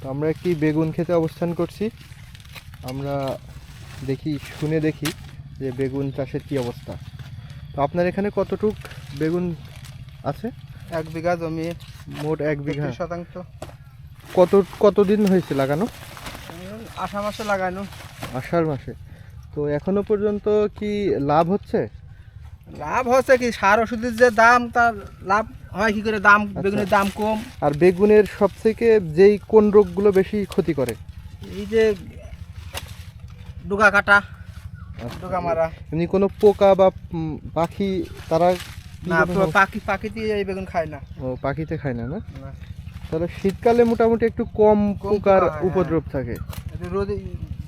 তো আমরা একটি বেগুন খেতে অবস্থান করছি। আমরা দেখি শুনে দেখি যে বেগুন চাষের কি অবস্থা। তো আপনার এখানে কতটুক বেগুন আছে? এক বিঘা জমি। মোট এক বিঘা। শতাংশ। কত কতদিন হয়েছে লাগানো? আষাঢ় মাসে লাগানো। আষাঢ় মাসে। তো এখনও পর্যন্ত কি লাভ হচ্ছে? লাভ হচ্ছে কি? সার ওষুধের যে দাম তার লাভ হয় কি করে? দাম বেগুনের দাম কম। আর বেগুনের সবথেকে যেই কোন রোগগুলো বেশি ক্ষতি করে? এই যে ডুগা কাটা ডুগা মারা। এমনি কোনো পোকা বা পাখি তারা না তো পাখি পাখি দিয়ে এই বেগুন খায় না। ও পাখিতে খায় না না। তাহলে শীতকালে মোটামুটি একটু কম পোকার উপদ্রব থাকে। রোদে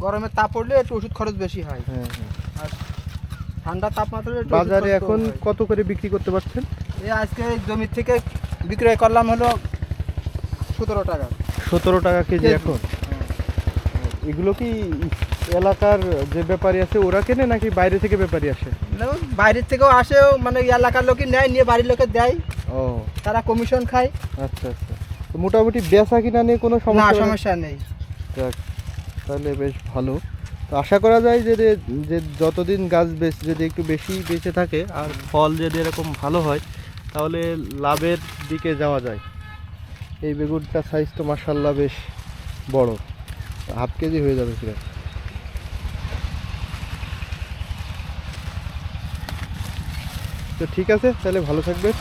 গরমে তাপ পড়লে একটু ওষুধ খরচ বেশি হয়। হ্যাঁ হ্যাঁ। আর ঠান্ডা তাপমাত্রা বাজারে এখন কত করে বিক্রি করতে পারছেন? এই আজকে জমির থেকে বিক্রয় করলাম হলো সতেরো টাকা। সতেরো টাকা কেজি। এখন? এগুলো কি এলাকার যে ব্যাপারী আছে ওরা কেনে নাকি বাইরে থেকে ব্যাপারী আসে? বাইরের থেকেও আসে মানে এলাকার লোকই নেয় নিয়ে বাড়ির লোকে দেয়। ও। তারা কমিশন খায়। আচ্ছা আচ্ছা। তো মোটামুটি বেচা কিনা নিয়ে কোনো সমস্যা সমস্যা নেই। তাহলে বেশ ভালো। তো আশা করা যায় যে যে- যতদিন গাছ বেশ যদি একটু বেশি বেঁচে থাকে আর ফল যদি এরকম ভালো হয়, তাহলে লাভের দিকে যাওয়া যায়। এই বেগুনটা সাইজ তো মাসাল্লাহ বেশ বড়। হাফ কেজি হয়ে যাবে প্রায় তো ঠিক আছে, তাহলে ভালো থাকবে